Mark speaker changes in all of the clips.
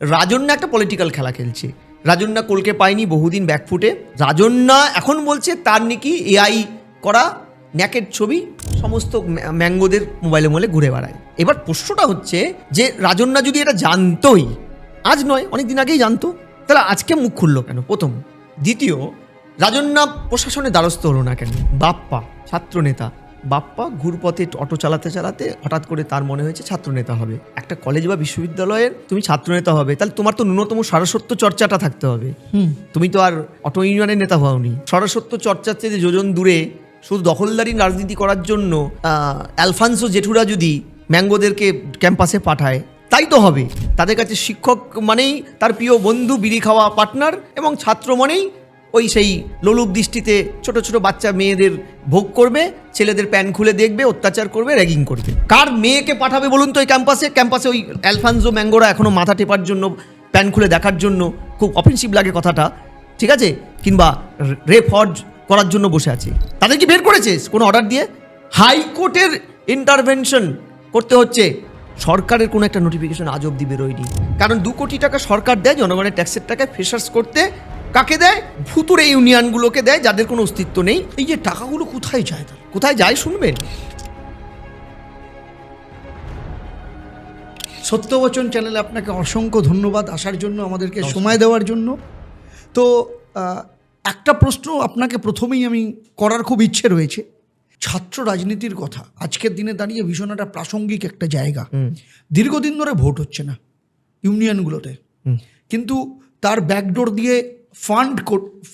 Speaker 1: রাজন্যা একটা পলিটিক্যাল খেলা খেলছে। রাজন্যা কলকে পায়নি, বহুদিন ব্যাকফুটে রাজন্যা এখন বলছে তার নাকি এআই করা ন্যাকের ছবি সমস্ত ম্যাঙ্গোদের মোবাইলে মোবাইলে ঘুরে বেড়ায়। এবার প্রশ্নটা হচ্ছে যে রাজন্যা যদি এটা জানতোই, আজ নয় অনেক দিন আগেই জানতো, তাহলে আজকে মুখ খুললো কেন? প্রথম। দ্বিতীয়, রাজন্যা প্রশাসনের দ্বারস্থ হলো না কেন? বাপ্পা, ছাত্রনেতা বাপ্পা ঘুরপথে অটো চালাতে চালাতে হঠাৎ করে তার মনে হয়েছে ছাত্রনেতা হবে। একটা কলেজ বা বিশ্ববিদ্যালয়ের তুমি ছাত্রনেতা হবে তাহলে তোমার তো ন্যূনতম সারস্বত্য চর্চাটা থাকতে হবে। তুমি তো আর অটো ইউনিয়নের নেতা হওনি। সরস্বত্য চর্চার চেয়ে যোজন দূরে শুধু দখলদারি রাজনীতি করার জন্য অ্যালফান্সো জেঠুরা যদি ম্যাঙ্গোদেরকে ক্যাম্পাসে পাঠায় তাই তো হবে। তাদের কাছে শিক্ষক মানেই তার প্রিয় বন্ধু বিড়ি খাওয়া পার্টনার এবং ছাত্র মানেই ওই সেই লোলুপ দৃষ্টিতে ছোট ছোট বাচ্চা মেয়েদের ভোগ করবে, ছেলেদের প্যান খুলে দেখবে, অত্যাচার করবে, র্যাগিং করবে। কার মেয়েকে পাঠাবে বলুন তো ওই ক্যাম্পাসে? ক্যাম্পাসে ওই অ্যালফান্সো ম্যাঙ্গোরা এখনও মাথা টেপার জন্য, প্যান খুলে দেখার জন্য খুব অফেন্সিভ লাগে কথাটা, ঠিক আছে? কিংবা রেপ হজ করার জন্য বসে আছে। তাদের কি বের করেছে? কোনো অর্ডার দিয়ে? হাইকোর্টের ইন্টারভেনশন করতে হচ্ছে। সরকারের কোনো একটা নোটিফিকেশন আজ অব্দি বেরোয়নি। কারণ দু কোটি টাকা সরকার দেয়, জনগণের ট্যাক্সের টাকায় ফ্রেশার্স করতে কাকে দেয়? ভুতুরে ইউনিয়নগুলোকে দেয় যাদের কোনো অস্তিত্ব নেই।
Speaker 2: এই যে টাকাগুলো কোথায় যায় তাহলে
Speaker 1: কোথায় যায় শুনবেন?
Speaker 2: সত্যবচন চ্যানেলে আপনাকে অসংখ্য ধন্যবাদ আসার জন্য আমাদেরকে সময় দেওয়ার জন্য। তো একটা প্রশ্ন আপনাকে প্রথমেই আমি করার খুব ইচ্ছে রয়েছে। ছাত্র রাজনীতির কথা। আজকের দিনে দাঁড়িয়ে ভীষণ একটা প্রাসঙ্গিক একটা জায়গা। দীর্ঘদিন ধরে ভোট হচ্ছে না ইউনিয়নগুলোতে। কিন্তু তার ব্যাকডোর দিয়ে ফান্ড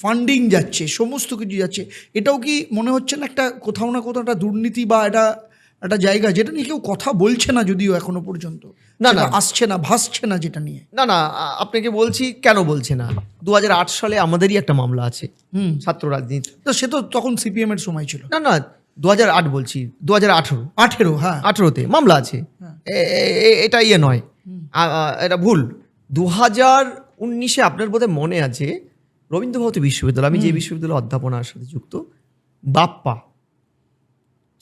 Speaker 2: ফান্ডিং যাচ্ছে সমস্ত কিছু যাচ্ছে। এটাও কি মনে হচ্ছে না একটা কোথাও না কোথাও একটা দুর্নীতি বা এটা একটা জায়গা যেটা নিয়ে কেউ কথা বলছে না যদিও এখনও পর্যন্ত?
Speaker 1: না, না।
Speaker 2: আসছে না ভাসছে না যেটা নিয়ে?
Speaker 1: না না আপনাকে বলছি? কেন বলছে না? দু হাজার আট সালে আমাদেরই একটা মামলা আছে।
Speaker 2: হুম।
Speaker 1: ছাত্র রাজনীতি।
Speaker 2: তো সে তো তখন সিপিএম এর সময় ছিল।
Speaker 1: না না দু আট বলছি দু হাজার আঠেরো।
Speaker 2: আঠেরো হ্যাঁ।
Speaker 1: আঠেরোতে মামলা আছে। এ- এটা ইয়ে নয়। এটা ভুল। দু হাজার উনিশে আপনার বোধহয় মনে আছে রবীন্দ্রভারতী বিশ্ববিদ্যালয় আমি যে বিশ্ববিদ্যালয়ে অধ্যাপনার সাথে যুক্ত বাপ্পা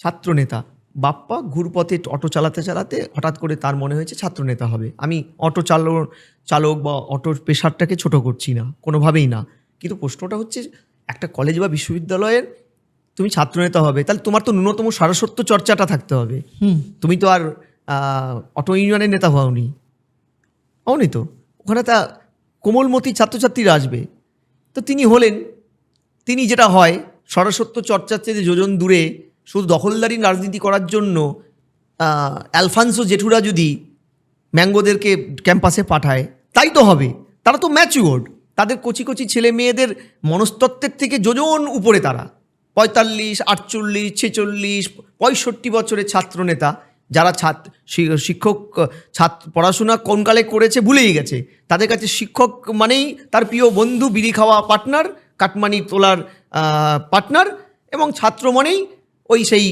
Speaker 1: ছাত্রনেতা। বাপ্পা ঘুরপথে অটো চালাতে চালাতে হঠাৎ করে তার মনে হয়েছে ছাত্রনেতা হবে। আমি অটো চালক চালক বা অটোর পেশারটাকে ছোট করছি না কোনোভাবেই না। কিন্তু প্রশ্নটা হচ্ছে একটা কলেজ বা বিশ্ববিদ্যালয়ের তুমি ছাত্রনেতা হবে তাহলে তোমার তো ন্যূনতম সারস্বত্য চর্চাটা থাকতে হবে। তুমি তো আর অটো ইউনিয়নের নেতা হওনি। হওনি তো? ওখানে তা কোমলমতি ছাত্রছাত্রীরা আসবে। তো তিনি হলেন, তিনি যেটা হয় সরস্বত্য চর্চার চেয়ে যোজন দূরে, শুধু দখলদারি রাজনীতি করার জন্য অ্যালফান্সো জেঠুরা যদি ম্যাঙ্গোদেরকে ক্যাম্পাসে পাঠায়, তাই তো হবে। তারা তো ম্যাচিওর্ড। তাদের কচি কচি ছেলে মেয়েদের মনস্তত্ত্বের থেকে যোজন উপরে তারা। পঁয়তাল্লিশ, আটচল্লিশ, ছেচল্লিশ, পঁয়ষট্টি বছরের ছাত্রনেতা। যারা ছাত্র শিক্ষক, ছাত্র, পড়াশোনা কোনকালে করেছে ভুলেই গেছে। তাদের কাছে শিক্ষক মানেই তার প্রিয় বন্ধু, বিড়ি খাওয়া পার্টনার, কাটমানি তোলার পার্টনার এবং ছাত্র মানেই ওই সেই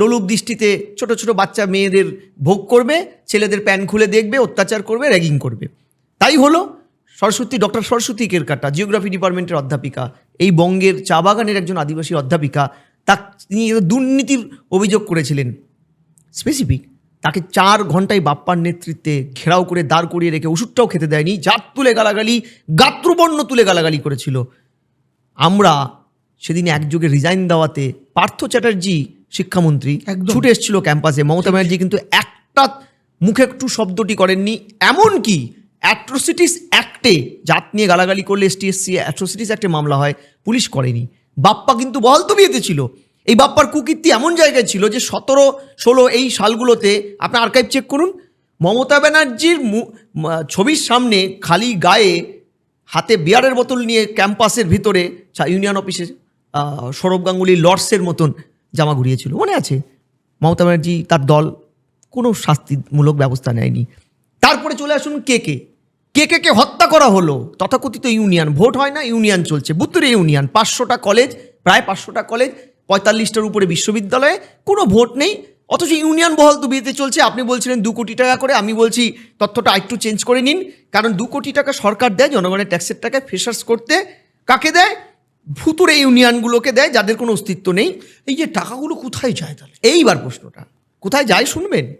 Speaker 1: লোলুপ দৃষ্টিতে ছোট ছোট বাচ্চা মেয়েদের ভোগ করবে, ছেলেদের প্যান খুলে দেখবে, অত্যাচার করবে, র্যাগিং করবে। তাই হলো সরস্বতী, ডক্টর সরস্বতী কেরকাটা, জিওগ্রাফি ডিপার্টমেন্টের অধ্যাপিকা, এই বঙ্গের চা বাগানের একজন আদিবাসী অধ্যাপিকা তা তিনি দুর্নীতির অভিযোগ করেছিলেন। স্পেসিফিক তাকে চার ঘন্টায় বাপ্পার নেতৃত্বে ঘেরাও করে দাঁড় করিয়ে রেখে ওষুধটাও খেতে দেয়নি জাত তুলে গালাগালি গাত্রবর্ণ তুলে গালাগালি করেছিল। আমরা সেদিন একযোগে রিজাইন দেওয়াতে পার্থ চ্যাটার্জি শিক্ষামন্ত্রী। ছুটে এসেছিল ক্যাম্পাসে মমতা ব্যানার্জি কিন্তু একটা মুখে একটু শব্দটি করেননি এমন কি অ্যাট্রোসিটিস অ্যাক্টে জাত নিয়ে গালাগালি করলে এসটিএসসি অ্যাট্রোসিটিস অ্যাক্টে মামলা হয় পুলিশ করেনি। বাপ্পা কিন্তু বহাল তবিয়েতে ছিল। এই বাপ্পার কুকীর্তি এমন জায়গায় ছিল যে সতেরো ষোলো এই সালগুলোতে আপনার আর্কাইভ চেক করুন। মমতা ব্যানার্জির ছবির সামনে খালি গায়ে হাতে বিয়ারের বোতল নিয়ে ক্যাম্পাসের ভিতরে ইউনিয়ন অফিসে আহ, সৌরভ গাঙ্গুলি লর্ডসের মতন জামা ঘুরিয়েছিল। মনে আছে? মমতা ব্যানার্জি তার দল কোনো শাস্তিমূলক ব্যবস্থা নেয়নি। তারপরে চলে আসুন কে কে। কে কে কে হত্যা করা হলো? তথাকথিত ইউনিয়ন। ভোট হয় না ইউনিয়ন চলছে। বুত্তুরে ইউনিয়ন পাঁচশোটা কলেজ প্রায় পাঁচশোটা কলেজ পঁয়তাল্লিশটার উপরে বিশ্ববিদ্যালয়ে কোনো ভোট নেই। অথচ ইউনিয়ন বহল তো বিয়েতে চলছে। আপনি বলছিলেন দু কোটি টাকা করে। আমি বলছি তথ্যটা একটু চেঞ্জ করে নিন। কারণ দু কোটি টাকা সরকার দেয় জনগণের ট্যাক্সের টাকায় ফ্রেশার্স করতে। কাকে দেয়? ভুতুরে ইউনিয়নগুলোকে দেয় যাদের কোনো অস্তিত্ব নেই।
Speaker 2: এই যে টাকাগুলো কোথায় যায় তাহলে?
Speaker 1: এইবার প্রশ্নটা কোথায় যায় শুনবেন?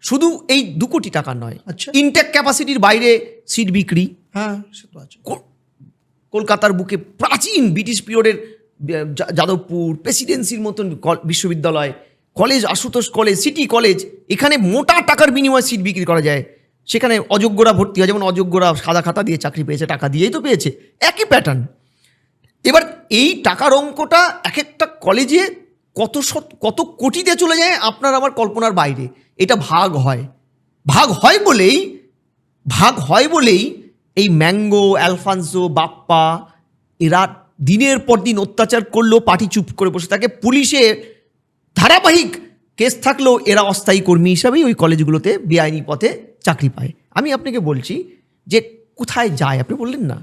Speaker 1: শুধু এই দু কোটি টাকা নয়।
Speaker 2: আচ্ছা।
Speaker 1: ইনটেক ক্যাপাসিটির বাইরে সিট বিক্রি।
Speaker 2: হ্যাঁ সে তো আছে।
Speaker 1: কলকাতার বুকে প্রাচীন ব্রিটিশ পিরিয়ডের যাদবপুর প্রেসিডেন্সির মতন বিশ্ববিদ্যালয় college Ashutosh college city college এখানে মোটা টাকার বিনিময়ে সিট বিক্রি করা যায়। সেখানে অযোগ্যরা ভর্তি হয়, যেমন অযোগ্যরা সাদা খাতা দিয়ে চাকরি পেয়েছে, টাকা দিয়েই তো পেয়েছে। একই প্যাটার্ন এবার এই টাকার অঙ্কটা এক একটা কলেজে কত শত, কত কোটিতে চলে যায় আপনার আমার কল্পনার বাইরে। এটা ভাগ হয়। ভাগ হয় বলেই, ভাগ হয় বলেই এই ম্যাঙ্গো, অ্যালফান্সো, বাপ্পা, এরা দিনের পর দিন অত্যাচার করলেও পার্টি চুপ করে বসে থাকে। পুলিশে ধারাবাহিক কেস থাকলেও এরা অস্থায়ী কর্মী হিসাবেই ওই কলেজগুলোতে বেআইনি পথে চাকরি পায়। আমি আপনাকে বলছি যে কোথায় যায় আপনি বললেন না।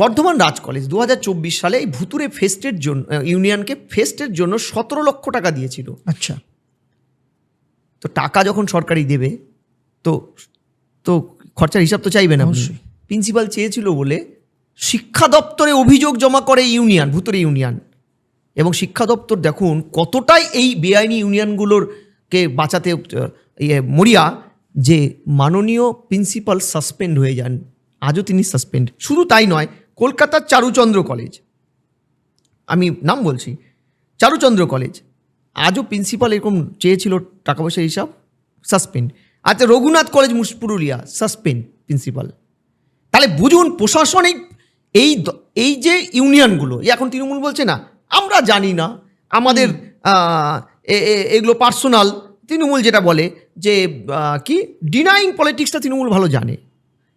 Speaker 1: বর্ধমান রাজ কলেজ দু হাজার চব্বিশ সালে এই ভুতুরে ফেস্টের জন্য ইউনিয়নকে ফেস্টের জন্য সতেরো লক্ষ টাকা দিয়েছিল।
Speaker 2: আচ্ছা।
Speaker 1: তো টাকা যখন সরকারি দেবে তো তো খরচার হিসাব তো চাইবে না
Speaker 2: অবশ্যই।
Speaker 1: প্রিন্সিপাল চেয়েছিল বলে শিক্ষা দপ্তরে অভিযোগ জমা করে ইউনিয়ন, ভুতুরে ইউনিয়ন। এবং শিক্ষা দপ্তর দেখুন কতটাই এই বেআইনি ইউনিয়নগুলোর কে বাঁচাতে ইয়ে মরিয়া যে মাননীয় প্রিন্সিপাল সাসপেন্ড হয়ে যান, আজও তিনি সাসপেন্ড। শুধু তাই নয়, কলকাতার চারুচন্দ্র কলেজ, আমি নাম বলছি, চারুচন্দ্র কলেজ, আজও প্রিন্সিপাল এরকম চেয়েছিল টাকা পয়সার হিসাব, সাসপেন্ড। আচ্ছা Raghunath college Purulia, suspend principal. তাহলে বুঝুন প্রশাসনিক এই এই যে ইউনিয়নগুলো এখন তৃণমূল বলছে না, আমরা জানি না, আমাদের এগুলো পার্সোনাল, তৃণমূল যেটা বলে যে কি ডিনাইং পলিটিক্সটা তৃণমূল ভালো জানে।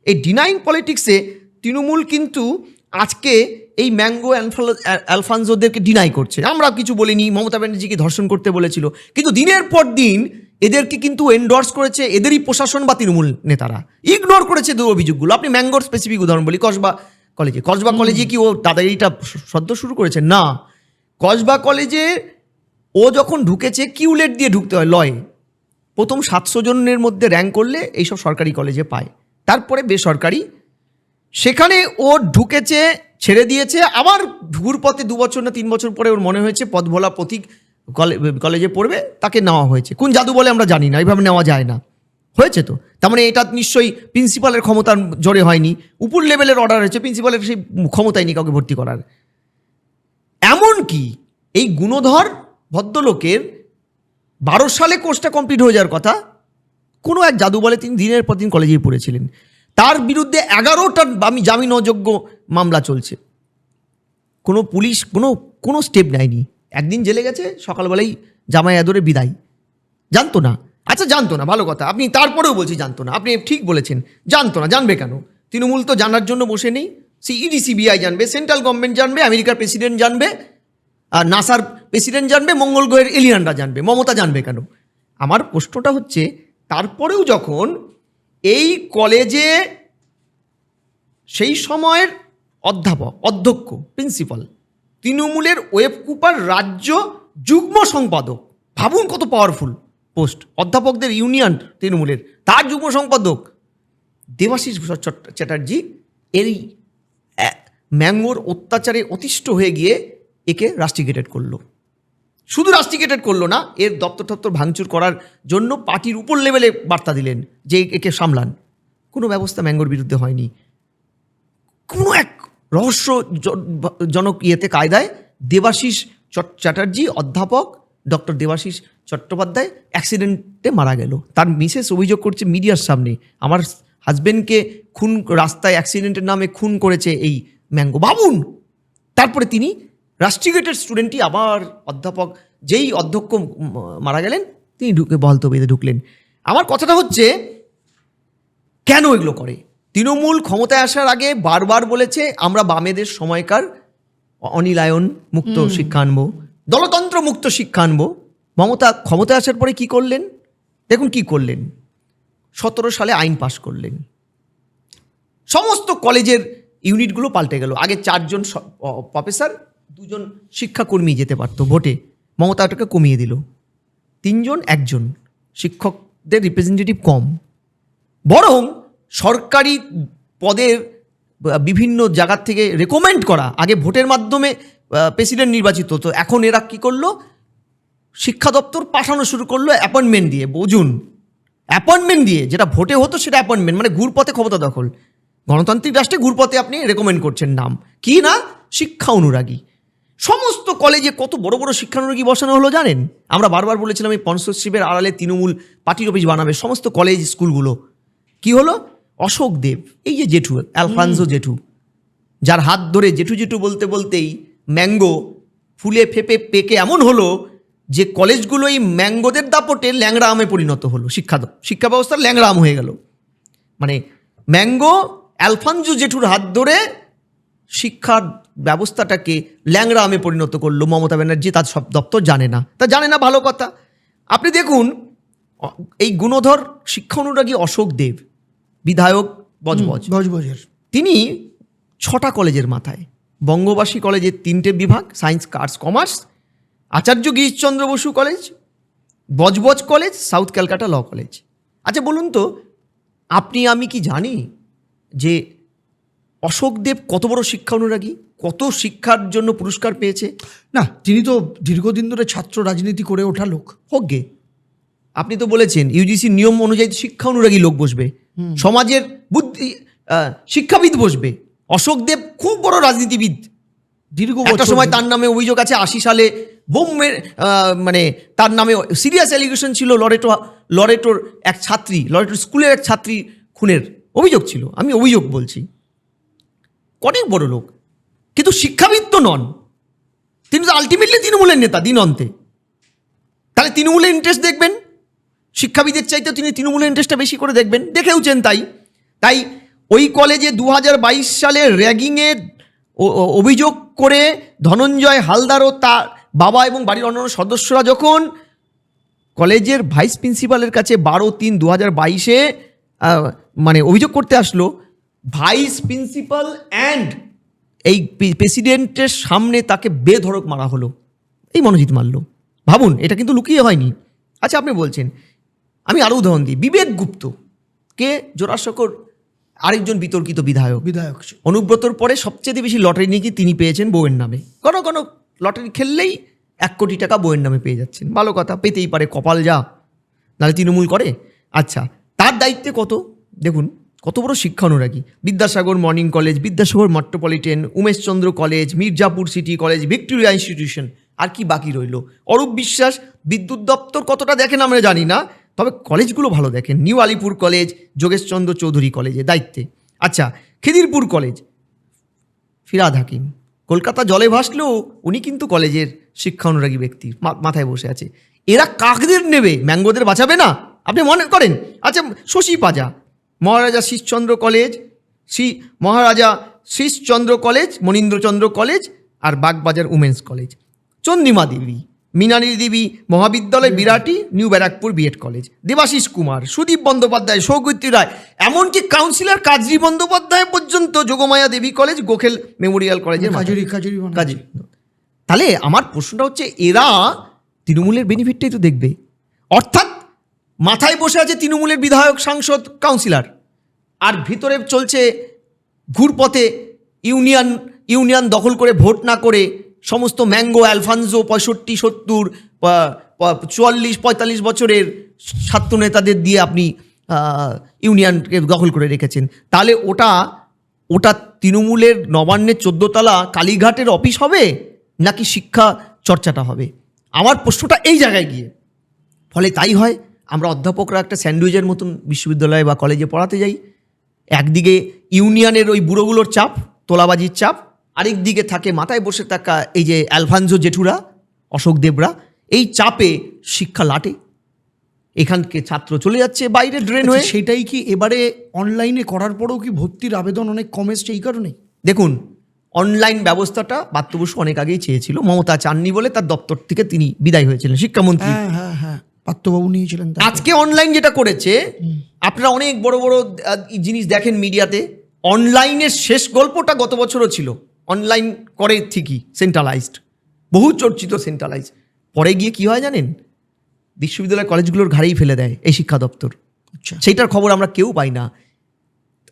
Speaker 1: এই ডিনাইং পলিটিক্সে তৃণমূল কিন্তু আজকে এই ম্যাঙ্গো অ্যালফা- অ্যালফানজোদেরকে ডিনাই করছে। আমরা কিছু বলিনি, মমতা ব্যানার্জিকে ধর্ষণ করতে বলেছিল। কিন্তু দিনের পর দিন এদেরকে কিন্তু এন্ডোর্স করেছে এদেরই প্রশাসন বা তৃণমূল নেতারা। ইগনোর করেছে দু অভিযোগগুলো আপনি ম্যাঙ্গোর স্পেসিফিক উদাহরণ বলি, কসবা কলেজে। কসবা কলেজে কি ও দাদাগিরিটা সদ্য শুরু করেছে? না। কসবা কলেজে ও যখন ঢুকেছে কিউলেট দিয়ে ঢুকতে হয় লয়ে। প্রথম সাতশো জনের মধ্যে র্যাঙ্ক করলে এইসব সরকারি কলেজে পায়। তারপরে বেসরকারি। সেখানে ও ঢুকেছে ছেড়ে দিয়েছে। আবার ঘুরপথে দু বছর না তিন বছর পরে ওর মনে হয়েছে পথ ভোলা প্রতীক কলে- কলেজে পড়বে তাকে নেওয়া হয়েছে। কোন জাদু বলে আমরা জানি না এইভাবে নেওয়া যায় না। হয়েছে তো? তার মানে এটা নিশ্চয়ই প্রিন্সিপালের ক্ষমতার জোরে হয়নি। উপর লেভেলের অর্ডার হয়েছে প্রিন্সিপালের সেই ক্ষমতাই নেই কাউকে ভর্তি করার। এমন কি এই গুণধর ভদ্রলোকের বারো সালে কোর্সটা কমপ্লিট হয়ে যাওয়ার কথা, কোনো এক জাদু বলে তিনি দিনের পর দিন কলেজেই পড়েছিলেন। তার বিরুদ্ধে এগারোটা আমি জামিন অযোগ্য মামলা চলছে। কোনো পুলিশ, কোনো কোনো স্টেপ নেয়নি। একদিন জেলে গেছে, সকালবেলাই জামাই আদরে বিদায়। জানতো না। আচ্ছা জানতো না, ভালো কথা। আপনি তারপরেও বলছি জানতো না। আপনি ঠিক বলেছেন। জানতো না, জানবে কেন? তৃণমূল তো জানার জন্য বসে নেই। সি ইডি সিবিআই জানবে সেন্ট্রাল গভর্নমেন্ট জানবে, আমেরিকার প্রেসিডেন্ট জানবে, আর নাসার প্রেসিডেন্ট জানবে, মঙ্গল গ্রহের এলিয়ানরা জানবে, মমতা জানবে কেন? আমার প্রশ্নটা হচ্ছে, তারপরেও যখন এই কলেজে সেই সময়ের অধ্যাপক, অধ্যক্ষ প্রিন্সিপাল তৃণমূলের ওয়েব কুপার রাজ্য যুগ্ম সম্পাদক, ভাবুন কত পাওয়ারফুল পোস্ট। অধ্যাপকদের ইউনিয়ন তৃণমূলের। তার যুগ্ম সম্পাদক দেবাশিস চ্যাটার্জি এই ম্যাঙ্গোর অত্যাচারে অতিষ্ঠ হয়ে গিয়ে একে রাস্টিকেটেড করল। শুধু রাস্টিকেটেড করল না, এর দপ্তর টপ্তর ভাঙচুর করার জন্য পার্টির উপর লেভেলে বার্তা দিলেন যে একে সামলান। কোনো ব্যবস্থা ম্যাঙ্গোর বিরুদ্ধে হয়নি। কোনো এক রহস্যজনক ইয়েতে কায়দায় দেবাশিস চ্যাটার্জি, অধ্যাপক ডক্টর দেবাশিস চট্টোপাধ্যায় অ্যাক্সিডেন্টে মারা গেল। তার মিসেস অভিযোগ করছে মিডিয়ার সামনে। আমার হাজবেন্ডকে খুন রাস্তায় অ্যাক্সিডেন্টের নামে খুন করেছে এই ম্যাঙ্গো। বাবুন তারপরে তিনি রাষ্ট্রিগেটেড স্টুডেন্টই আবার অধ্যাপক যেই অধ্যক্ষ মারা গেলেন তিনি ঢুকে বলতো বেঁধে ঢুকলেন। আমার কথাটা হচ্ছে কেন এগুলো করে? তৃণমূল ক্ষমতায় আসার আগে বারবার বলেছে আমরা বামেদের সময়কার অনিলায়ন মুক্ত শিক্ষা আনব। দলতন্ত্র মুক্ত শিক্ষা আনব। মমতা ক্ষমতায় আসার পরে কি করলেন? দেখুন কি করলেন। সতেরো সালে আইন পাশ করলেন। সমস্ত কলেজের ইউনিটগুলো পাল্টে গেল। আগে চারজন প্রফেসর, দুজন শিক্ষাকর্মী যেতে পারতো ভোটে। মমতা ওটাকে কমিয়ে দিল। তিনজন, একজন। শিক্ষকদের রিপ্রেজেন্টেটিভ কম। বরং সরকারি পদের বিভিন্ন জায়গার থেকে রেকমেন্ড করা, আগে ভোটের মাধ্যমে প্রেসিডেন্ট নির্বাচিত। হতো এখন এরা কি করল? শিক্ষা দপ্তর পাঠানো শুরু করল অ্যাপয়েন্টমেন্ট দিয়ে, বুঝুন। অ্যাপয়েন্টমেন্ট দিয়ে, যেটা ভোটে হতো সেটা অ্যাপয়েন্টমেন্ট মানে ঘুরপথে ক্ষমতা দখল। গণতান্ত্রিক রাষ্ট্রে ঘুরপথে আপনি রেকমেন্ড করছেন নাম। কি না? শিক্ষা অনুরাগী। সমস্ত কলেজে কত বড় বড় শিক্ষানুরাগী বসানো হলো জানেন? আমরা বারবার বলেছিলাম এই পঞ্চশিবের আড়ালে তৃণমূল পার্টির অফিস বানাবে সমস্ত কলেজ স্কুলগুলো। কি হলো? অশোক দেব, এই যে জেঠু অ্যালফানজো জেঠু, যার হাত ধরে জেঠু জেঠু বলতে বলতেই ম্যাঙ্গো ফুলে ফেপে পেকে এমন হলো যে কলেজগুলো এই ম্যাঙ্গোদের দাপটে ল্যাংড়া আমে পরিণত হলো। শিক্ষা শিক্ষা ব্যবস্থার ল্যাংড়া আম হয়ে গেল। মানে ম্যাঙ্গো অ্যালফানজো জেঠুর হাত ধরে শিক্ষার ব্যবস্থাটাকে ল্যাংড়া আমে পরিণত করল। মমতা ব্যানার্জি তার সব দপ্তর জানে না। তা জানে না ভালো কথা। আপনি দেখুন এই গুণধর শিক্ষা অনুরাগী অশোক দেব বিধায়ক বজবজ।
Speaker 2: গজবজের
Speaker 1: তিনি ছটা কলেজের মাথায় বঙ্গবাসী কলেজের তিনটে বিভাগ science arts commerce Acharya Girishchandra Basu college Budge Budge college south Calcutta law college. আচ্ছা বলুন তো আপনি আমি কি জানি যে অশোক দেব কত বড় শিক্ষা অনুরাগী? কত শিক্ষার জন্য পুরস্কার পেয়েছে?
Speaker 2: না তিনি তো দীর্ঘদিন ধরে ছাত্র রাজনীতি করে ওঠা লোক।
Speaker 1: হোক গে আপনি তো বলেছেন ইউজিসির নিয়ম অনুযায়ী শিক্ষা অনুরাগী লোক বসবে। সমাজের বুদ্ধি শিক্ষাবিদ বসবে। অশোক দেব খুব বড় রাজনীতিবিদ।
Speaker 2: দীর্ঘ
Speaker 1: একটা সময় তার নামে অভিযোগ আছে আশি সালে বোমের মানে তার নামে সিরিয়াস অ্যালিগেশন ছিল লরেটো লরেটোর এক ছাত্রী লরেটোর স্কুলের এক ছাত্রী খুনের অভিযোগ ছিল। আমি অভিযোগ বলছি। অনেক বড় লোক। কিন্তু শিক্ষাবিদ তো নন। তিনি তো আলটিমেটলি তৃণমূলের নেতা দিন অন্তে তাহলে তৃণমূলের ইন্টারেস্ট দেখবেন? শিক্ষাবিদের চাইতে তিনি তৃণমূলের ইন্টারেস্টটা বেশি করে দেখবেন। দেখেওছেন তাই। তাই ওই কলেজে দু হাজার বাইশ সালে র্যাগিংয়ের অভিযোগ করে ধনঞ্জয় হালদার ও তার বাবা এবং বাড়ির অন্যান্য সদস্যরা যখন কলেজের ভাইস প্রিন্সিপালের কাছে বারো তিন দু হাজার বাইশে মানে অভিযোগ করতে আসলো, ভাইস প্রিন্সিপাল অ্যান্ড এই প্রেসিডেন্টের সামনে তাকে বেধড়ক মারা হলো। এই মনোজিৎ মারল। ভাবুন, এটা কিন্তু লুকিয়ে হয়নি। আচ্ছা আপনি বলছেন, আমি আরও উদাহরণ দিই। বিবেক গুপ্ত, কে? জোড়াশকর আরেকজন বিতর্কিত বিধায়ক।
Speaker 2: বিধায়ক
Speaker 1: অনুব্রতর পরে সবচেয়ে বেশি লটারি নাকি তিনি পেয়েছেন বউয়ের নামে। কোনো কোনো লটারি খেললেই এক কোটি টাকা বউয়ের নামে পেয়ে যাচ্ছেন। ভালো কথা পেতেই পারে কপাল যা। নাহলে তৃণমূল করে? আচ্ছা তার দায়িত্বে কত? দেখুন কত বড় শিক্ষা অনুরাগী। Vidyasagar morning college Vidyasagar metropolitan Umeshchandra college Mirzapur city college Victoria institution আর কি বাকি রইল? অরূপ বিশ্বাস বিদ্যুৎ দপ্তর কতটা দেখেন আমরা জানি না। তবে কলেজগুলো ভালো দেখেন। নিউ আলিপুর কলেজ, যোগেশচন্দ্র চৌধুরী কলেজে দায়িত্বে। আচ্ছা খিদিরপুর কলেজ, ফিরাদ হাকিম। কলকাতা জলে ভাসলেও উনি কিন্তু কলেজের শিক্ষা অনুরাগী ব্যক্তি মাথায় বসে আছে। এরা কাকদের নেবে, ম্যাঙ্গোদের বাঁচাবে না? আপনি মনে করেন? আচ্ছা Shashi Panja, Maharaja Srishchandra college Shri Maharaja Srishchandra college, Manindrachandra college আর Bagbazar women's college. Chandrima Debi Minali Debi Mahavidyalaya Birati new Barrackpore B Ed college Debashis Kumar Sudip Bandyopadhyay Saugata Roy এমনকি councillor Kajari Bandyopadhyay পর্যন্ত যোগমায়া দেবী college Gokhale memorial কলেজের।
Speaker 2: কাজুরি কাজুরি
Speaker 1: তাহলে আমার প্রশ্নটা হচ্ছে এরা তৃণমূলের বেনিফিটটাই তো দেখবে। অর্থাৎ মাথায় বসে আছে তৃণমূলের বিধায়ক সাংসদ কাউন্সিলর আর ভিতরে চলছে ঘুরপথে ইউনিয়ন ইউনিয়ন দখল করে ভোট না করে সমস্ত ম্যাঙ্গো, অ্যালফানজো, পঁয়ষট্টি, সত্তর চুয়াল্লিশ, পঁয়তাল্লিশ বছরের ছাত্র নেতাদের দিয়ে আপনি ইউনিয়নকে দখল করে রেখেছেন। তাহলে ওটা ওটা তৃণমূলের নবান্নের চোদ্দতলা কালীঘাটের অফিস হবে, নাকি শিক্ষা চর্চাটা হবে? আমার প্রশ্নটা এই জায়গায় গিয়ে। ফলে তাই হয়, আমরা অধ্যাপকরা একটা স্যান্ডউইচের মতন বিশ্ববিদ্যালয়ে বা কলেজে পড়াতে যাই। একদিকে ইউনিয়নের ওই বুড়োগুলোর চাপ, তোলাবাজির চাপ আরেক দিকে থাকে মাথায় বসে থাকা এই যে অ্যালফানজো জেঠুরা অশোক দেবরা এই চাপে শিক্ষা লাটে। এখানকে ছাত্র চলে যাচ্ছে বাইরে ড্রেন হয়ে।
Speaker 2: আচ্ছা, সেটাই কি এবারে অনলাইনে করার পরেও কি ভর্তির আবেদন অনেক কম এসছে এই কারণে?
Speaker 1: দেখুন অনলাইন ব্যবস্থাটা বাত্য বসু অনেক আগেই চেয়েছিল। মমতা চাননি বলে তার দপ্তর থেকে তিনি বিদায় হয়েছিলেন শিক্ষামন্ত্রী।
Speaker 2: হ্যাঁ হ্যাঁ হ্যাঁ পাত্রবাবু নিয়েছিলেন
Speaker 1: আজকে অনলাইন যেটা করেছে আপনারা অনেক বড় বড় জিনিস দেখেন মিডিয়াতে। অনলাইনের শেষ গল্পটা গত বছরও ছিল। অনলাইন করে ঠিকই সেন্ট্রালাইজড বহু চর্চিত সেন্ট্রালাইজ পরে গিয়ে কি হয় জানেন? বিশ্ববিদ্যালয় কলেজগুলোর ঘাড়েই ফেলে দেয় এই শিক্ষা দপ্তর।
Speaker 2: আচ্ছা।
Speaker 1: সেইটার খবর আমরা কেউ পাই না।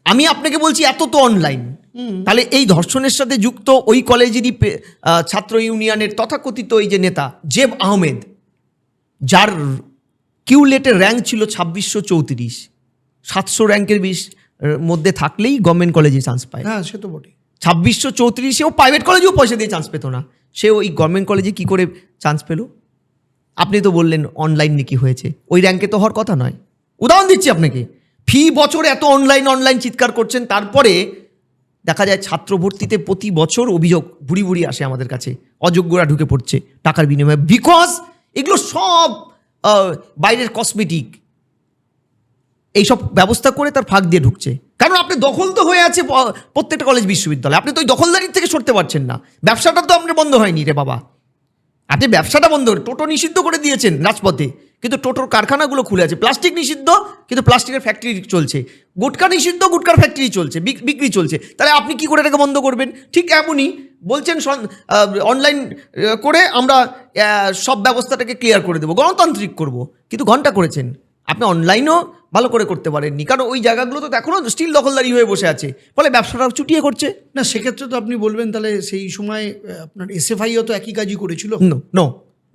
Speaker 1: আমি আপনাকে বলছি এত তো অনলাইন তাহলে এই ধর্ষণের সাথে যুক্ত ওই কলেজেরই ছাত্র ইউনিয়নের তথাকথিত এই যে নেতা জেব আহমেদ যার কিউলেটের র্যাঙ্ক ছিল ছাব্বিশশো চৌত্রিশ। সাতশো র্যাঙ্কের বিশ মধ্যে থাকলেই গভর্নমেন্ট কলেজে চান্স পায়।
Speaker 2: হ্যাঁ সে তো বটে
Speaker 1: ছাব্বিশশো চৌত্রিশেও প্রাইভেট কলেজেও পয়সা দিয়ে চান্স পেতো না। সে ওই গভর্নমেন্ট কলেজে কি করে চান্স পেল? আপনি তো বললেন অনলাইন নাকি হয়েছে। ওই র্যাঙ্কে তো হওয়ার কথা নয়। উদাহরণ দিচ্ছি আপনাকে। ফি বছর এত অনলাইন অনলাইন চিৎকার করছেন, তারপরে দেখা যায় ছাত্র ভর্তিতে প্রতি বছর অভিযোগ বুড়ি বুড়ি আসে আমাদের কাছে। অযোগ্যরা ঢুকে পড়ছে টাকার বিনিময়ে। বিকজ এগুলো সব বাইরের কসমেটিক এইসব ব্যবস্থা করে তার ফাঁক দিয়ে ঢুকছে। কারণ আপনি দখল তো হয়ে আছে প্রত্যেকটা কলেজ বিশ্ববিদ্যালয়। আপনি তো ওই দখলদারির থেকে সরতে পারছেন না। ব্যবসাটা তো আপনার বন্ধ হয়নি রে বাবা। আপনি ব্যবসাটা বন্ধ টোটো নিষিদ্ধ করে দিয়েছেন রাজপথে। কিন্তু টোটোর কারখানাগুলো খুলে আছে। প্লাস্টিক নিষিদ্ধ, কিন্তু প্লাস্টিকের ফ্যাক্টরি চলছে। গুটকা নিষিদ্ধ গুটকার ফ্যাক্টরি চলছে। বিক- বিক্রি চলছে। তাহলে আপনি কি করে এটাকে বন্ধ করবেন? ঠিক এমনই বলছেন অনলাইন করে আমরা সব ব্যবস্থাটাকে ক্লিয়ার করে দেবো। গণতান্ত্রিক করব। কিন্তু ঘণ্টা করেছেন। আপনি অনলাইনও ভালো করে করতে পারেননি। কারণ ওই জায়গাগুলো তো এখনও স্টিল দখলদারি হয়ে বসে আছে। ফলে ব্যবসাটাও চুটিয়ে করছে।
Speaker 2: না সেক্ষেত্রে তো আপনি বলবেন তাহলে সেই সময় আপনার এসএফআইও তো একই কাজই করেছিল?
Speaker 1: নো নো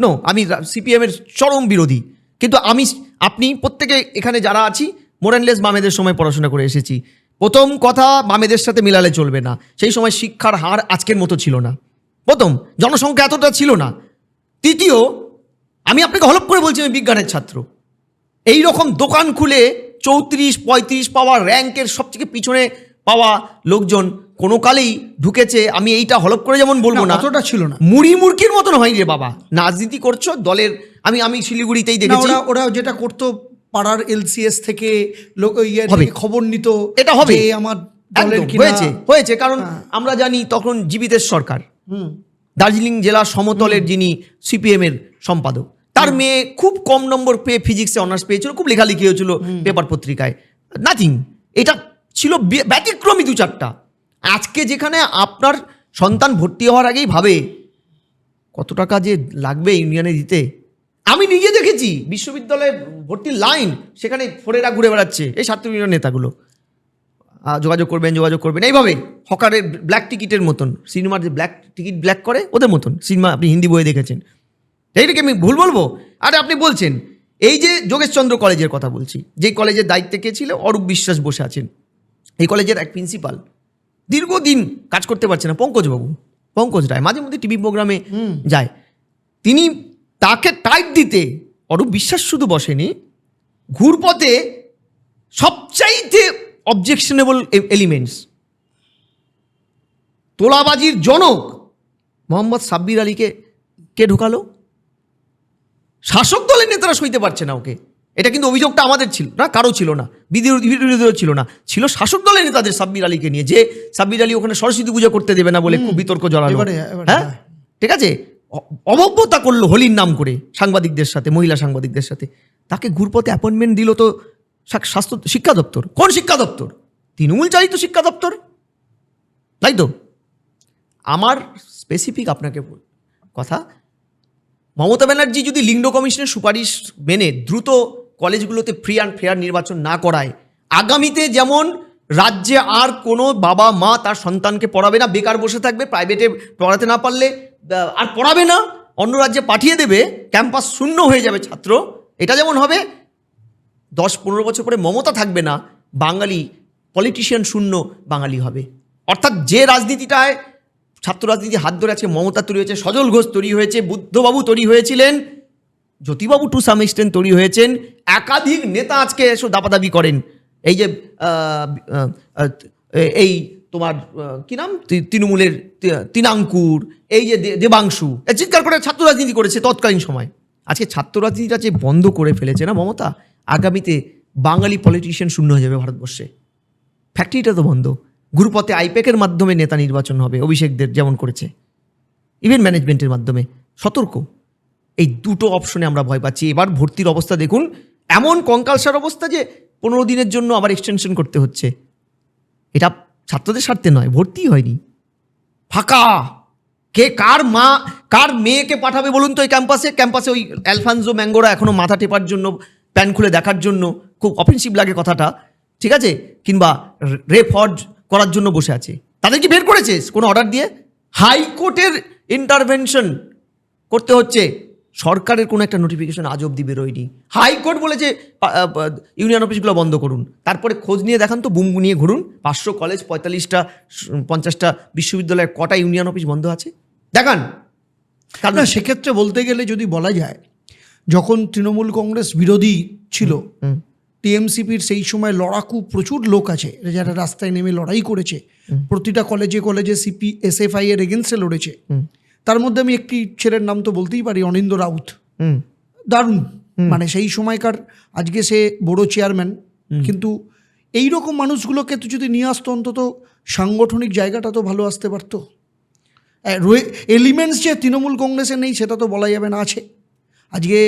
Speaker 1: নো আমি সিপিএমের চরম বিরোধী। কিন্তু আমি আপনি প্রত্যেকে এখানে যারা আছি মোরানলেস বামেদের সময় পড়াশোনা করে এসেছি। প্রথম কথা বামেদের সাথে মিলালে চলবে না। সেই সময় শিক্ষার হার আজকের মতো ছিল না। প্রথম জনসংখ্যা এতটা ছিল না। তৃতীয় আমি আপনাকে হলপ করে বলছি আমি বিজ্ঞানের ছাত্র। এই রকম দোকান খুলে চৌত্রিশ পঁয়ত্রিশ পাওয়া র্যাঙ্কের সবথেকে পিছনে পাওয়া লোকজন কোনো কালেই ঢুকেছে আমি এইটা হলপ করে যেমন বলব না
Speaker 2: অতটা ছিল না।
Speaker 1: মুড়ি মুরকির মতন হয় রে বাবা। রাজনীতি করছ দলের আমি আমি শিলিগুড়িতেই দেখেছি।
Speaker 2: ওরা যেটা করতো পাড়ার এলসিএস থেকে লোক ইয়ে
Speaker 1: হবে।
Speaker 2: খবর নিত
Speaker 1: এটা হবে।
Speaker 2: আমার
Speaker 1: হয়েছে হয়েছে কারণ
Speaker 2: হ্যাঁ।
Speaker 1: আমরা জানি তখন জীবিতের সরকার।
Speaker 2: হুম।
Speaker 1: দার্জিলিং জেলা সমতলের যিনি সিপিএম এর সম্পাদক। তার মেয়ে খুব কম নম্বর পেয়ে ফিজিক্সে অনার্স পেয়েছিল খুব লেখালেখি হয়েছিল পেপার পত্রিকায়। নাথিং এটা ছিল ব্যতিক্রমী দু চারটা। আজকে যেখানে আপনার সন্তান ভর্তি হওয়ার আগেই ভাবে কত টাকা যে লাগবে ইউনিয়নে দিতে। আমি নিজে দেখেছি বিশ্ববিদ্যালয়ে ভর্তির লাইন সেখানে ফোরেরা ঘুরে বেড়াচ্ছে এই ছাত্র ইউনিয়ন নেতাগুলো। যোগাযোগ করবেন যোগাযোগ করবেন। এইভাবে হকারের ব্ল্যাক টিকিটের মতন সিনেমার যে ব্ল্যাক টিকিট ব্ল্যাক করে ওদের মতন। সিনেমা আপনি হিন্দি বইয়ে দেখেছেন। এইটাকে আমি ভুল বলব? আরে আপনি বলছেন এই যে যোগেশচন্দ্র কলেজের কথা বলছি যেই কলেজের দায়িত্বে কে ছিল? অরূপ বিশ্বাস বসে আছেন। এই কলেজের এক প্রিন্সিপাল দীর্ঘদিন কাজ করতে পারছে না পঙ্কজবাবু পঙ্কজ রায় মাঝে মধ্যে টিভি প্রোগ্রামে যায়। তিনি তাকে টাইট দিতে অরূপ বিশ্বাস শুধু বসেনি ঘুরপথে সবচাইতে অবজেকশনেবল এলিমেন্টস তোলাবাজির জনক মোহাম্মদ সাব্বির আলীকে কে ঢুকালো? শাসক দলের নেতারা সইতে পারছে না ওকে। এটা কিন্তু অভিযোগটা আমাদের ছিল না কারও ছিল না। বিরোধী ছিল না। ছিল শাসক দলের নেতাদের সাব্বির আলীকে নিয়ে যে সাব্বির আলী ওখানে সরস্বতী পুজো করতে দেবে না বলে খুব বিতর্ক জড়ালো। হ্যাঁ?
Speaker 2: হ্যাঁ।
Speaker 1: ঠিক আছে? অ- অভব্যতা করল হোলির নাম করে সাংবাদিকদের সাথে মহিলা সাংবাদিকদের সাথে। তাকে ঘুরপথে অ্যাপয়েন্টমেন্ট দিল তো স্বাস্থ্য শিক্ষা দপ্তর। কোন শিক্ষা দপ্তর? তৃণমূল চালিত শিক্ষা দপ্তর? তাই তো? আমার স্পেসিফিক আপনাকে বল- কথা মমতা ব্যানার্জি যদি লিঙ্গ কমিশনের সুপারিশ মেনে দ্রুত কলেজগুলোতে ফ্রি অ্যান্ড ফেয়ার নির্বাচন না করায়, আগামীতে যেমন রাজ্যে আর কোনো বাবা মা তার সন্তানকে পড়াবে না, বেকার বসে থাকবে প্রাইভেটে পড়াতে না পারলে আর পড়াবে না, অন্য রাজ্যে পাঠিয়ে দেবে ক্যাম্পাস শূন্য হয়ে যাবে ছাত্র, এটা যেমন হবে, দশ পনেরো বছর পরে মমতা থাকবে না, বাঙালি পলিটিশিয়ান শূন্য বাঙালি হবে। অর্থাৎ যে রাজনীতিটায় ছাত্র রাজনীতি হাত ধরে আছে মমতা তৈরি হয়েছে, সজল ঘোষ তৈরি হয়েছে, বুদ্ধবাবু তৈরি হয়েছিলেন, জ্যোতিবাবু টু সাম এক্সটেন্ট তৈরি হয়েছেন, একাধিক নেতা আজকে এসব দাপাদাবি করেন। এই যে এই তোমার কি নাম? তৃণমূলের তিনাঙ্কুর, এই যে দেবাংশু চিৎকার করে ছাত্র রাজনীতি করেছে তৎকালীন সময়। আজকে ছাত্র রাজনীতিটা যে বন্ধ করে ফেলেছে না মমতা? আগামীতে বাঙালি পলিটিশিয়ান শূন্য হয়ে যাবে ভারতবর্ষে। ফ্যাক্টরিটা তো বন্ধ। গ্রুপতে আইপ্যাকের মাধ্যমে নেতা নির্বাচন হবে, অভিষেকদের যেমন করেছে। ইভেন্ট ম্যানেজমেন্টের মাধ্যমে, সতর্ক। এই দুটো অপশনে আমরা ভয় পাচ্ছি। এবার ভর্তির অবস্থা দেখুন। এমন কঙ্কালসার অবস্থা যে পনেরো দিনের জন্য আবার এক্সটেনশন করতে হচ্ছে। এটা ছাত্রদের স্বার্থে নয় ভর্তি হয়নি। ফাঁকা! কে কার মা, কার মেয়েকে পাঠাবে বলুন তো এই ক্যাম্পাসে ক্যাম্পাসে ওই অ্যালফানজো ম্যাঙ্গোরা এখনও মাথা টেপার জন্য, প্যান খুলে দেখার জন্য। খুব অফেন্সিভ লাগে কথাটা। ঠিক আছে? কিংবা হজ করার জন্য বসে আছে। তাদের কি বের করেছে? কোনো অর্ডার দিয়ে? হাইকোর্টের ইন্টারভেনশন করতে হচ্ছে। সরকারের কোনো একটা নোটিফিকেশন আজ অবধি বেরোয়নি। হাইকোর্ট বলেছে ইউনিয়ন অফিসগুলো বন্ধ করুন। তারপরে খোঁজ নিয়ে দেখান তো বুম নিয়ে ঘুরুন। পাঁচশো কলেজ পঁয়তাল্লিশটা পঞ্চাশটা বিশ্ববিদ্যালয়ের কটা ইউনিয়ন অফিস বন্ধ আছে? দেখান। কারণ
Speaker 2: না সেক্ষেত্রে বলতে গেলে যদি বলা যায় যখন তৃণমূল কংগ্রেস বিরোধী ছিল। টিএমসিপির সেই সময় লড়াকু প্রচুর লোক আছে যারা রাস্তায় নেমে লড়াই করেছে। প্রতিটা কলেজে কলেজে সিপি এসএফআই এর এগেনস্টে লড়েছে। তার মধ্যে আমি একটি ছেলের নাম তো বলতেই পারি অনিন্দ রাউত। দারুণ। মানে সেই সময়কার আজকে সে বড় চেয়ারম্যান কিন্তু এই রকম মানুষগুলোকে তো যদি নিয়ে আসতো অন্তত সাংগঠনিক জায়গাটা তো ভালো আসতে পারতো। এলিমেন্টস যে তৃণমূল কংগ্রেসে নেই সেটা তো বলা যাবে না আছে। আজকে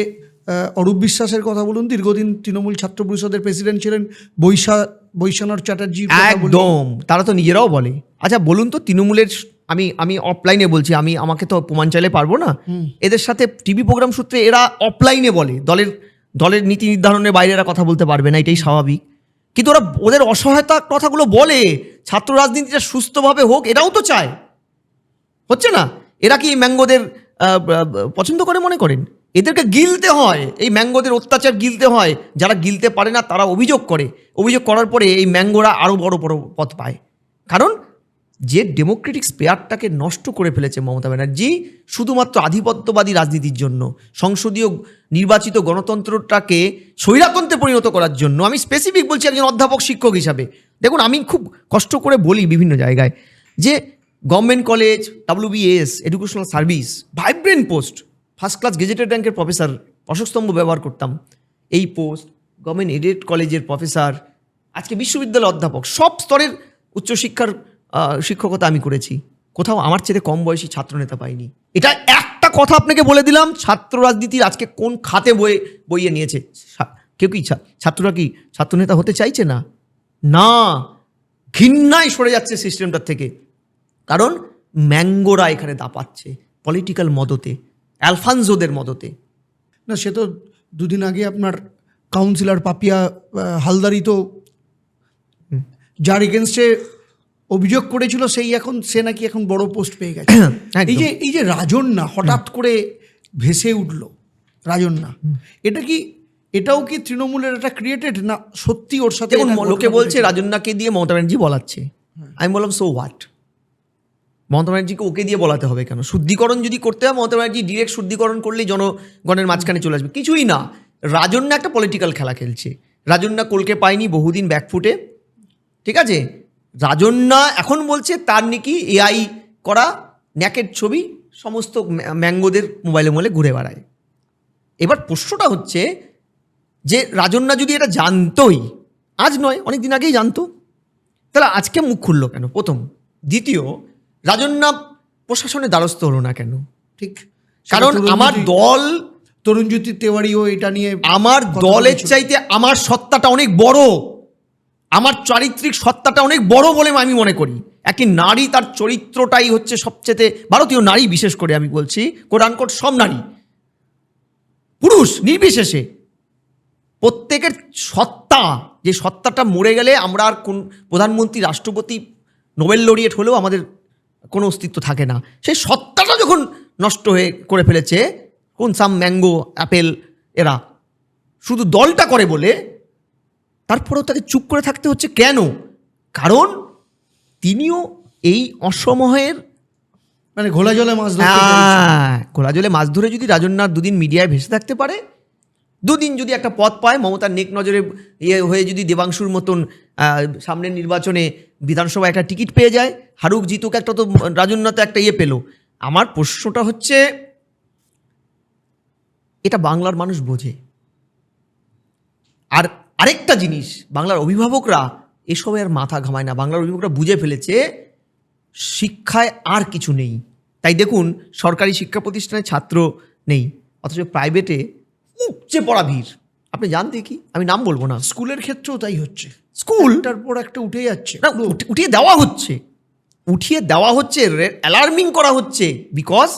Speaker 2: অরূপ বিশ্বাসের কথা বলুন দীর্ঘদিন তৃণমূল ছাত্র পরিষদের প্রেসিডেন্ট ছিলেন বৈশা বৈশানর চ্যাটার্জি
Speaker 1: একদম তারা তো নিজেরাও বলে। আচ্ছা বলুন তো তৃণমূলের আমি আমি অফলাইনে বলছি আমি আমাকে তো প্রমাণ চাইলে পারব না? এদের সাথে টিভি প্রোগ্রাম সূত্রে এরা অফলাইনে বলে। দলের দলের নীতি নির্ধারণের বাইরে এরা কথা বলতে পারবে না এটাই স্বাভাবিক। কিন্তু ওরা ওদের অসহায়তা কথাগুলো বলে ছাত্র রাজনীতিটা সুস্থভাবে হোক এরাও তো চায়। হচ্ছে না? এরা কি ম্যাঙ্গোদের পছন্দ করে মনে করেন? এদেরকে গিলতে হয়। এই ম্যাঙ্গোদের অত্যাচার গিলতে হয়। যারা গিলতে পারে না, তারা অভিযোগ করে। অভিযোগ করার পরে এই ম্যাঙ্গোরা আরও বড় বড় পথ পায়। কারণ যে ডেমোক্রেটিক স্পেয়ারটাকে নষ্ট করে ফেলেছে মমতা ব্যানার্জি শুধুমাত্র আধিপত্যবাদী রাজনীতির জন্য, সংসদীয় নির্বাচিত গণতন্ত্রটাকে স্বৈরাতন্ত্রে পরিণত করার জন্য। আমি স্পেসিফিক বলছি একজন অধ্যাপক শিক্ষক হিসাবে। দেখুন, আমি খুব কষ্ট করে বলি বিভিন্ন জায়গায় যে government college WBS educational service vibrant post first class gazetted র্যাঙ্কের প্রফেসর অশোকস্তম্ভ ব্যবহার করতাম। এই পোস্ট গভর্নমেন্ট এডেড কলেজের প্রফেসর আজকে বিশ্ববিদ্যালয় অধ্যাপক, সব স্তরের উচ্চশিক্ষার শিক্ষকতা আমি করেছি। কোথাও আমার চেয়ে কম বয়সী ছাত্রনেতা পাইনি। এটা একটা কথা আপনাকে বলে দিলাম, ছাত্র রাজনীতির আজকে কোন খাতে বয়ে বইয়ে নিয়েছে। কেউ কি ছাত্ররা কি ছাত্রনেতা হতে চাইছে না? না, ঘৃণায় সরে যাচ্ছে সিস্টেমটার থেকে। কারণ ম্যাঙ্গোরা এখানে দাপাচ্ছে পলিটিক্যাল মদতে। অ্যালফানজোদের মদতে।
Speaker 2: না সে তো দুদিন আগে আপনার কাউন্সিলর পাপিয়া হালদারি তো যার এগেনস্টে অভিযোগ করেছিল সেই এখন সে নাকি এখন বড় পোস্ট পেয়ে গেছে। এই যে এই যে রাজন্যা হঠাৎ করে ভেসে উঠল রাজন্যা এটা কি এটাও কি তৃণমূলের একটা ক্রিয়েটেড না সত্যি ওর সাথে
Speaker 1: লোকে বলছে রাজন্যাকে দিয়ে মমতা ব্যানার্জি বলাচ্ছে। আমি বললাম সো হোয়াট মমতা ব্যানার্জিকে ওকে দিয়ে বলাতে হবে কেন? শুদ্ধিকরণ যদি করতে হয়, মমতা ব্যানার্জি ডিরেক্ট শুদ্ধিকরণ করলেই জনগণের মাঝখানে চলে আসবে। কিছুই না। রাজন্যা একটা পলিটিক্যাল খেলা খেলছে। রাজন্যা কোলকে পায়নি বহুদিন ব্যাকফুটে ঠিক আছে? রাজন্যা এখন বলছে তার নাকি এআই করা ন্যাকের ছবি সমস্ত ম্যাঙ্গোদের মোবাইলে মোবাইলে ঘুরে বেড়ায়। এবার প্রশ্নটা হচ্ছে যে রাজন্যা যদি এটা জানতোই, আজ নয় অনেক দিন আগেই জানতো। তাহলে আজকে মুখ খুললো কেন? প্রথম। দ্বিতীয় রাজন্যা প্রশাসনের দ্বারস্থ হলো না কেন?
Speaker 2: ঠিক।
Speaker 1: কারণ আমার দল
Speaker 2: তরুণজ্যোতি তেওয়ারিও এটা নিয়ে
Speaker 1: আমার দলের চাইতে আমার সত্তাটা অনেক বড়। আমার চারিত্রিক সত্তাটা অনেক বড় বলে আমি মনে করি। একটি নারী তার চরিত্রটাই হচ্ছে সবচেয়ে ভারতীয় নারী বিশেষ করে আমি বলছি। কোরআনকোট সব নারী। পুরুষ নির্বিশেষে। প্রত্যেকের সত্তা যে সত্তাটা মরে গেলে আমরা আর কোন প্রধানমন্ত্রী রাষ্ট্রপতি নোবেল লরিয়েট হলেও আমাদের কোনো অস্তিত্ব থাকে না সেই সত্তাটা যখন নষ্ট হয়ে করে ফেলেছে কোন সাম ম্যাঙ্গো অ্যাপেল এরা শুধু দলটা করে বলে তারপরেও তাকে চুপ করে থাকতে হচ্ছে কেন কারণ তিনিও এই অসময়ের
Speaker 2: মানে ঘোলা জলে মাছ চাইছে।
Speaker 1: হ্যাঁ ঘোলা জলে মাছ ধরে যদি রাজন্যার দুদিন মিডিয়ায় ভেসে থাকতে পারে দুদিন যদি একটা পথ পায়, মমতার নেক নজরে ইয়ে হয়ে যদি দেবাংশুর মতন সামনের নির্বাচনে বিধানসভায় একটা টিকিট পেয়ে যায়, হারুক জিতুক একটা তো রাজন্যা তো একটা ইয়ে পেল। আমার প্রশ্নটা হচ্ছে, এটা বাংলার মানুষ বোঝে। আর আরেকটা জিনিস, বাংলার অভিভাবকরা এসবে আর মাথা ঘামায় না। বাংলার অভিভাবকরা বুঝে ফেলেছে, শিক্ষায় আর কিছু নেই। তাই দেখুন, সরকারি শিক্ষা প্রতিষ্ঠানে ছাত্র নেই, অথচ প্রাইভেটে উপচে পড়া ভিড়। আপনি জানতে কি আমি নাম বলব না।
Speaker 2: স্কুলের ক্ষেত্রেও তাই হচ্ছে।
Speaker 1: স্কুল
Speaker 2: একটার পর একটা উঠে যাচ্ছে।
Speaker 1: না উঠিয়ে দেওয়া হচ্ছে। উঠিয়ে দেওয়া হচ্ছে অ্যালার্মিং করা হচ্ছে। বিকজ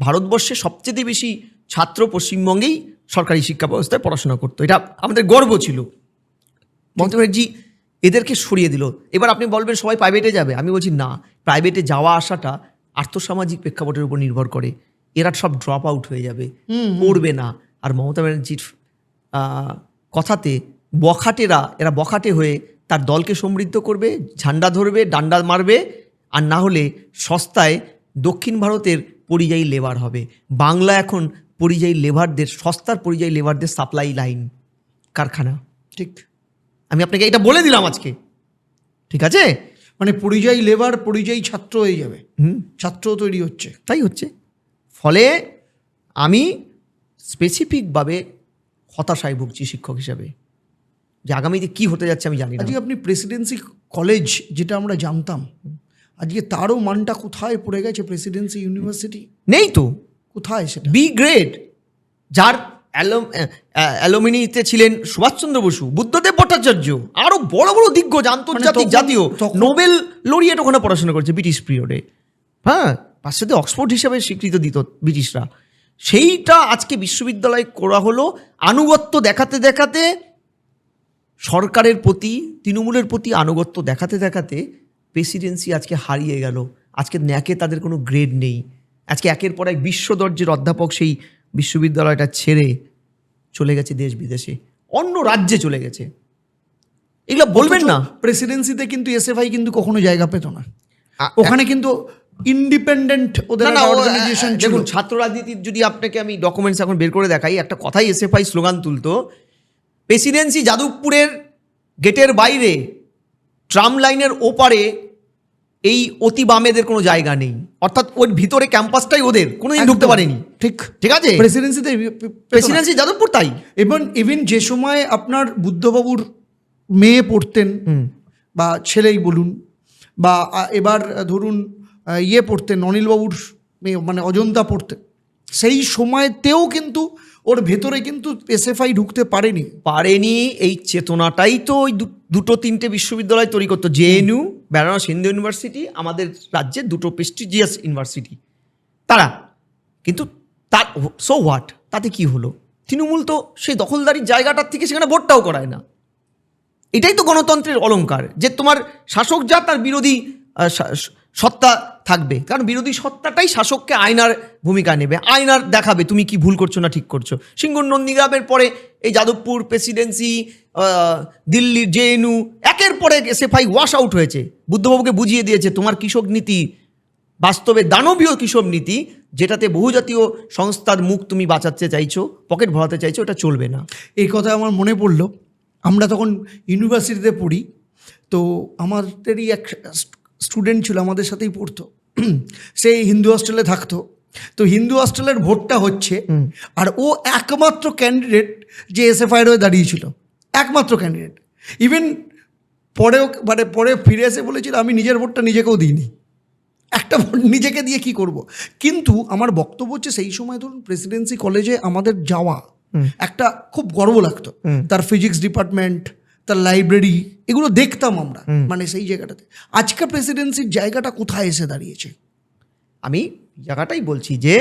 Speaker 1: ভারতবর্ষে সবচেয়ে বেশি ছাত্র পশ্চিমবঙ্গেই সরকারি শিক্ষা ব্যবস্থায় পড়াশোনা করতো। এটা আমাদের গর্ব ছিল। মমতা ব্যানার্জি এদেরকে সরিয়ে দিল। এবার আপনি বলবেন সবাই প্রাইভেটে যাবে? আমি বলছি না। প্রাইভেটে যাওয়া আসাটা আর্থসামাজিক প্রেক্ষাপটের উপর নির্ভর করে। এরা সব ড্রপ আউট হয়ে যাবে। পড়বে না। আর মমতা ব্যানার্জির কথাতে বখাটেরা এরা বখাটে হয়ে তার দলকে সমৃদ্ধ করবে ঝান্ডা ধরবে ডান্ডা মারবে আর না হলে সস্তায় দক্ষিণ ভারতের পরিযায়ী লেবার হবে। বাংলা এখন পরিযায়ী লেবারদের সস্তার পরিযায়ী লেবারদের সাপ্লাই লাইন কারখানা।
Speaker 2: ঠিক।
Speaker 1: আমি আপনাকে এটা বলে দিলাম আজকে। ঠিক আছে?
Speaker 2: মানে পরিযায়ী লেবার পরিযায়ী ছাত্র হয়ে যাবে।
Speaker 1: হুম।
Speaker 2: ছাত্রও তৈরি হচ্ছে।
Speaker 1: তাই হচ্ছে। ফলে আমি স্পেসিফিকভাবে হতাশায় ভুগছি শিক্ষক হিসাবে। যে আগামীতে কি হতে যাচ্ছে আমি জানি না।
Speaker 2: আজকে আপনি প্রেসিডেন্সি কলেজ যেটা আমরা জানতাম আজকে তারও মানটা কোথায় পড়ে গেছে প্রেসিডেন্সি ইউনিভার্সিটি?
Speaker 1: নেই তো।
Speaker 2: কোথায় সেটা?
Speaker 1: বি গ্রেড যার অ্যালুমিনিতে ছিলেন সুভাষচন্দ্র বসু বুদ্ধদেব ভট্টাচার্য আরও বড় বড় দিগ্গজ আন্তর্জাতিক জাতীয় নোবেল লরিয়েট ওখানে পড়াশোনা করছে ব্রিটিশ পিরিয়ডে। হ্যাঁ পাশ্চাত্যে অক্সফোর্ড হিসাবে স্বীকৃত দিত ব্রিটিশরা। সেইটা আজকে বিশ্ববিদ্যালয় করা হলো। আনুগত্য দেখাতে দেখাতে সরকারের প্রতি তৃণমূলের প্রতি আনুগত্য দেখাতে দেখাতে প্রেসিডেন্সি আজকে হারিয়ে গেল। আজকে ন্যাকে তাদের কোনো গ্রেড নেই। আজকে একের পর এক বিশ্বদর্জের অধ্যাপক সেই বিশ্ববিদ্যালয়টা ছেড়ে চলে গেছে দেশ বিদেশে। অন্য রাজ্যে চলে গেছে। এগুলো বলবেন না।
Speaker 2: প্রেসিডেন্সিতে কিন্তু এসএফআই কিন্তু কখনো জায়গা পেত না। ওখানে কিন্তু ইন্ডিপেন্ডেন্ট ওদের
Speaker 1: না
Speaker 2: অর্গানাইজেশন
Speaker 1: দেখুন ছাত্র রাজনীতির যদি আপনাকে আমি ডকুমেন্টস এখন বের করে দেখাই একটা কথাই এসএফআই স্লোগান তুলতো প্রেসিডেন্সি যাদবপুরের গেটের বাইরে ট্রাম লাইনের ওপারে এই অতি বামেদের কোনো জায়গা নেই। অর্থাৎ ওর ভিতরে ক্যাম্পাসটাই ওদের কোনোদিন ঢুকতে পারেনি।
Speaker 2: ঠিক।
Speaker 1: ঠিক আছে?
Speaker 2: প্রেসিডেন্সিতে
Speaker 1: প্রেসিডেন্সি যাদবপুর তাই।
Speaker 2: এবং ইভেন যে সময় আপনার বুদ্ধবাবুর মেয়ে পড়তেন বা ছেলেই বলুন বা এবার ধরুন ইয়ে পড়তেন, অনিলবাবুর মেয়ে মানে অজন্তা পড়তেন। সেই সময়তেও কিন্তু ওর ভেতরে কিন্তু এসএফআই ঢুকতে পারেনি।
Speaker 1: পারেনি, এই চেতনাটাই তো ওই দুটো তিনটে বিশ্ববিদ্যালয় তৈরি করতো। জেএনইউ বেনারস হিন্দু ইউনিভার্সিটি, আমাদের রাজ্যের দুটো প্রেস্টিজিয়াস ইউনিভার্সিটি তারা, কিন্তু তার সো হোয়াট তাতে কি হলো? তৃণমূল তো সেই দখলদারির জায়গাটার থেকে সেখানে ভোটটাও করায় না। এটাই তো গণতন্ত্রের অলংকার, যে তোমার শাসক যা তার বিরোধী সত্তা থাকবে। কারণ বিরোধী সত্তাটাই শাসককে আয়নার ভূমিকা নেবে। আয়নার দেখাবে তুমি কি ভুল করছ না ঠিক করছ। সিঙ্গুর নন্দীগ্রামের পরে এই যাদবপুর প্রেসিডেন্সি দিল্লির জেএনইউ একের পরে এসএফআই ওয়াশ আউট হয়েছে। বুদ্ধবাবুকে বুঝিয়ে দিয়েছে, তোমার কৃষক নীতি বাস্তবে দানবীয় কৃষক নীতি, যেটাতে বহুজাতীয় সংস্থার মুখ তুমি বাঁচাতে চাইছো, পকেট ভরাতে চাইছো ওটা চলবে না।
Speaker 2: এই কথা আমার মনে পড়ল। আমরা তখন ইউনিভার্সিটিতে পড়ি, তো আমাদেরই এক স্টুডেন্ট ছিল আমাদের সাথেই পড়তো। সে হিন্দু হস্টেলে থাকতো। তো হিন্দু হস্টেলের ভোটটা হচ্ছে আর ও একমাত্র ক্যান্ডিডেট যে এসএফআইয়ের হয়ে দাঁড়িয়েছিল একমাত্র ক্যান্ডিডেট ইভেন পরেও মানে পরে ফিরে এসে বলেছিল আমি নিজের ভোটটা নিজেকেও দিইনি। একটা ভোট নিজেকে দিয়ে কি করব? কিন্তু আমার বক্তব্য হচ্ছে সেই সময় ধরুন প্রেসিডেন্সি কলেজে আমাদের যাওয়া একটা খুব গর্ব লাগতো। তার ফিজিক্স ডিপার্টমেন্ট তার লাইব্রেরি এগুলো দেখতাম আমরা মানে সেই জায়গাটাতে। আজকে প্রেসিডেন্সির জায়গাটা কোথায় এসে দাঁড়িয়েছে?
Speaker 1: আমি জায়গাটাই বলছি যে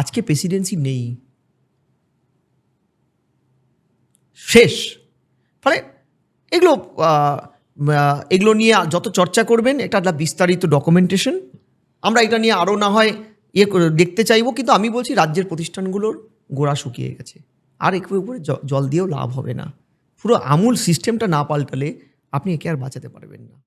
Speaker 1: আজকে প্রেসিডেন্সি নেই। শেষ। ফলে এগুলো এগুলো নিয়ে যত চর্চা করবেন এটা একটা বিস্তারিত ডকুমেন্টেশন আমরা এটা নিয়ে আরও না হয় ইয়ে দেখতে চাইব কিন্তু আমি বলছি রাজ্যের প্রতিষ্ঠানগুলোর গোড়া শুকিয়ে গেছে। আর একটু উপরে জল দিয়েও লাভ হবে না। পুরো আমূল সিস্টেমটা না পাল্টালে আপনি একে আর বাঁচাতে পারবেন না।